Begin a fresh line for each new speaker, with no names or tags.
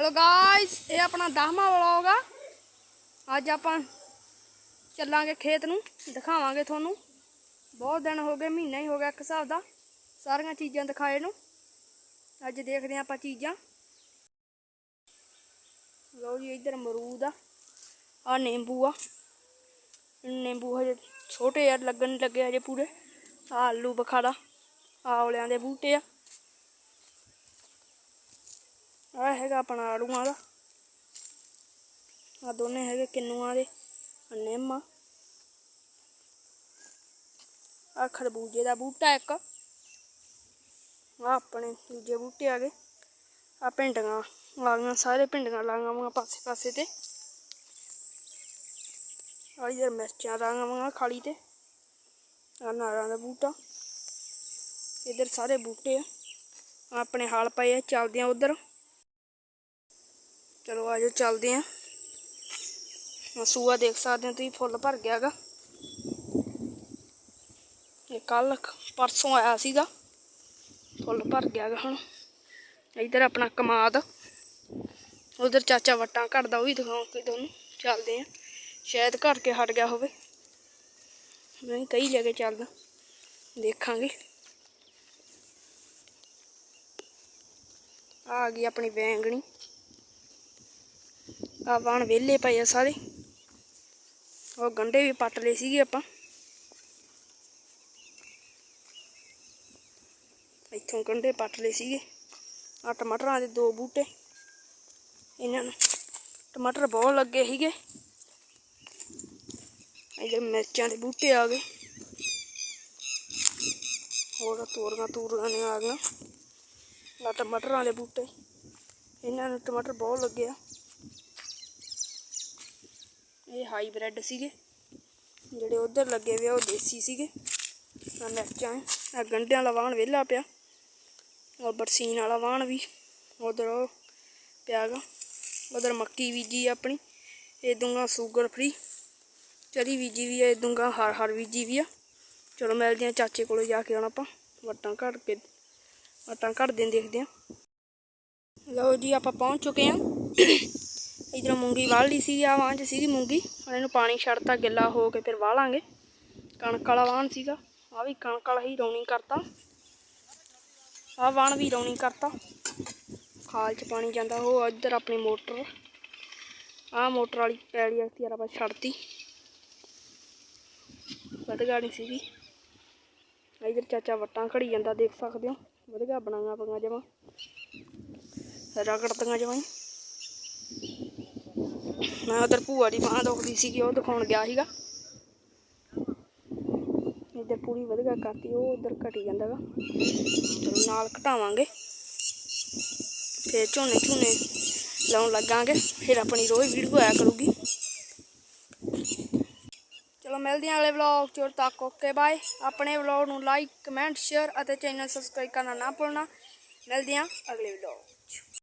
Hello guys ਇਹ ਆਪਣਾ 10ਵਾਂ vlog ਆ। ਅੱਜ ਆਪਾਂ ਚੱਲਾਂਗੇ ਖੇਤ ਨੂੰ। ਦਿਖਾਵਾਂਗੇ ਤੁਹਾਨੂੰ। ਬਹੁਤ ਦਿਨ ਹੋ ਗਏ, ਮਹੀਨਾ ਹੀ ਹੋ ਗਿਆ ਇੱਕ ਹਿਸਾਬ ਦਾ। ਸਾਰੀਆਂ ਚੀਜ਼ਾਂ ਦਿਖਾਏ ਨੂੰ। ਅੱਜ ਦੇਖਦੇ ਹਾਂ ਆਪਾਂ ਚੀਜ਼ਾਂ। ਲਓ ਜੀ, ਇੱਧਰ ਅਮਰੂਦ ਆ। ਆ ਨਿੰਬੂ ਆ। ਨਿੰਬੂ ਹਜੇ ਛੋਟੇ ਆ, ਲੱਗਣ ਲੱਗੇ ਹਜੇ ਪੂਰੇ। ਆ ਆਲੂ ਬਖਾੜਾ। ਆਵਲਿਆਂ ਦੇ ਬੂਟੇ ਆ। ਆ ਹੈਗਾ ਆਪਣਾ ਆੜੂਆਂ ਦਾ ਆ ਦੋਨੇ ਹੈਗੇ ਕਿੰਨੂਆਂ ਦੇ ਨਿੰਮ ਆ। ਖਰਬੂਜੇ ਦਾ ਬੂਟਾ ਇੱਕ। ਆ ਆਪਣੇ ਦੂਜੇ ਬੂਟੇ ਆ ਗਏ। ਆ ਭਿੰਡੀਆਂ ਲਾਗੀਆਂ ਸਾਰੇ ਭਿੰਡੀਆਂ ਲਾਗੀਆਂ ਵਾਂ ਪਾਸੇ ਪਾਸੇ ਤੇ। ਆ ਇਧਰ ਮਿਰਚਾਂ ਲਾਗੀਆਂ ਵਾਂ ਖਾਲੀ ਤੇ। ਆ ਨਾਰਾਂ ਦਾ ਬੂਟਾ। ਇਧਰ ਸਾਰੇ ਬੂਟੇ ਆ। ਆਪਣੇ ਹਾਲ ਪਏ ਆ, ਚੱਲਦੇ ਆ ਉਧਰ। ਚਲੋ ਆਜੋ ਚੱਲਦੇ ਆ। ਸੂਆ ਦੇਖ ਸਕਦੇ ਹੋ ਤੁਸੀਂ ਫੁੱਲ ਭਰ ਗਿਆ ਗਾ ਇਹ ਕੱਲ ਪਰਸੋਂ ਆਇਆ ਸੀਗਾ। ਫੁੱਲ ਭਰ ਗਿਆ ਗਾ ਹੁਣ। ਇਧਰ ਆਪਣਾ ਕਮਾਦ। ਉਧਰ ਚਾਚਾ ਵਟਾਂ ਘੜਦਾ ਉਹ ਵੀ ਦਿਖਾਉਂਗੇ ਤੁਹਾਨੂੰ। ਚੱਲਦੇ ਆ। ਸ਼ਾਇਦ ਘੜ ਕੇ ਹਟ ਗਿਆ ਹੋਵੇ। ਨਹੀਂ ਕਈ ਜਗ੍ਹਾ ਚੱਲਦਾ। ਦੇਖਾਂਗੇ। ਆ ਗਈ ਆਪਣੀ ਵੈਂਗਣੀ ਆ ਵਾਣ ਵਿਹਲੇ ਪਏ ਆ ਸਾਰੇ। ਉਹ ਗੰਡੇ ਵੀ ਪੱਟ ਲਏ ਸੀਗੇ ਆਪਾਂ। ਇੱਥੋਂ ਗੰਡੇ ਪੱਟ ਲਏ ਸੀਗੇ। ਆ ਟਮਾਟਰਾਂ ਦੇ ਦੋ ਬੂਟੇ। ਇਹਨਾਂ ਨੂੰ ਟਮਾਟਰ ਬਹੁਤ ਲੱਗੇ ਸੀਗੇ। ਇਧਰ ਮਿਰਚਾਂ ਦੇ ਬੂਟੇ ਆ ਗਏ। ਹੋਰ ਤੋਰੀਆਂ ਤੂਰੀਆਂ ਨੇ ਆ ਗਈਆਂ। ਆ ਟਮਾਟਰਾਂ ਦੇ ਬੂਟੇ। ਇਹਨਾਂ ਨੂੰ ਟਮਾਟਰ ਬਹੁਤ ਲੱਗੇ ਆ। ਇਹ ਹਾਈ ਬ੍ਰੈਡ ਸੀਗੇ। ਜਿਹੜੇ ਉਧਰ ਲੱਗੇ ਵੇ ਆ, ਉਹ ਦੇਸੀ ਸੀਗੇ। ਆ ਮਿਰਚਾਂ ਆ। ਗੰਢਿਆਂ ਵਾਲਾ ਵਾਹਣ ਵਿਹਲਾ ਪਿਆ। ਔਰ ਬਰਸੀਨ ਵਾਲਾ ਵਾਹਣ ਵੀ। ਉਧਰ ਪਿਆਗਾ ਉਧਰ ਮੱਕੀ ਬੀਜੀ ਆਪਣੀ। ਇਹ ਦੂੰਗਾ ਸ਼ੂਗਰ ਫ੍ਰੀ ਚਰੀ ਬੀਜੀ ਵੀ ਆ, ਇਹ ਦੂੰਗਾ ਹਰ ਹਰ ਬੀਜੀ ਵੀ ਆ। ਚਲੋ ਮਿਲਦੇ ਆ ਚਾਚੇ ਕੋਲ ਜਾ ਕੇ ਹੁਣ ਆਪਾਂ। ਵਟਾਂ ਘੜ ਕੇ, ਵਟਾਂ ਘੜਦੇ ਨੂੰ ਦੇਖਦੇ ਆ। ਲਓ ਜੀ, ਆਪਾਂ ਪਹੁੰਚ ਚੁੱਕੇ ਆ। ਇਧਰੋਂ ਮੂੰਗੀ ਵਾਲ ਲਈ ਸੀ ਆ ਵਾਂ ਚ ਸੀਗੀ ਮੂੰਗੀ। ਹੁਣ ਇਹਨੂੰ ਪਾਣੀ ਛੱਡਤਾ, ਗਿੱਲਾ ਹੋ ਕੇ ਫਿਰ ਵਾਲਾਂਗੇ। ਕਣਕ ਵਾਲਾ ਵਾਹਣ ਸੀਗਾ। ਆ ਵੀ ਕਣਕ ਵਾਲਾ ਹੀ ਰੌਣੀ ਕਰਤਾ। ਆ ਵਾਣ ਵੀ ਰੌਣੀ ਕਰਤਾ। ਖਾਲ ਚ ਪਾਣੀ ਜਾਂਦਾ, ਉਹ ਇੱਧਰ ਆਪਣੀ ਮੋਟਰ। ਆ ਮੋਟਰ ਵਾਲੀ ਪੈਲੀ ਆਖਤੀ ਯਾਰ ਆਪਾਂ ਛੱਡਤੀ। ਵਧਗਾਣੀ ਸੀਗੀ। ਇਧਰ ਚਾਚਾ ਵਟਾਂ ਖੜੀ ਜਾਂਦਾ, ਦੇਖ ਸਕਦੇ ਹੋ। ਵਧਗਾ ਬਣਾਈਆਂ ਪਈਆਂ ਜਮਾ। ਰਗੜਤੀਆਂ ਜਮਾਂ ਹੀ। ਮੈਂ ਉਧਰ ਭੂਆ ਦੀ ਬਾਂਹ ਦੁਖਦੀ ਸੀਗੀ, ਉਹ ਦਿਖਾਉਣ ਗਿਆ ਸੀਗਾ। ਇੱਧਰ ਪੂਰੀ ਵਧੀਆ ਕਰਤੀ, ਉਹ ਉਧਰ ਘਟੀ ਜਾਂਦਾ ਗਾ ਚਲੋ ਨਾਲ ਘਟਾਵਾਂਗੇ। ਫਿਰ ਝੋਨੇ ਝੋਨੇ ਲਾਉਣ ਲੱਗਾਂਗੇ, ਫਿਰ ਆਪਣੀ ਰੋਜ਼ ਵੀਡੀਓ ਆਇਆ ਕਰੂਗੀ। ਚਲੋ ਮਿਲਦੇ ਹਾਂ ਅਗਲੇ ਵਲੌਗ ਚ ਤੱਕ ਓਕੇ ਬਾਏ ਆਪਣੇ ਵਲੌਗ ਨੂੰ ਲਾਈਕ ਕਮੈਂਟ ਸ਼ੇਅਰ ਅਤੇ ਚੈਨਲ ਸਬਸਕ੍ਰਾਈਬ ਕਰਨਾ ਨਾ ਭੁੱਲਣਾ। ਮਿਲਦੇ ਹਾਂ ਅਗਲੇ ਵਲੌਗ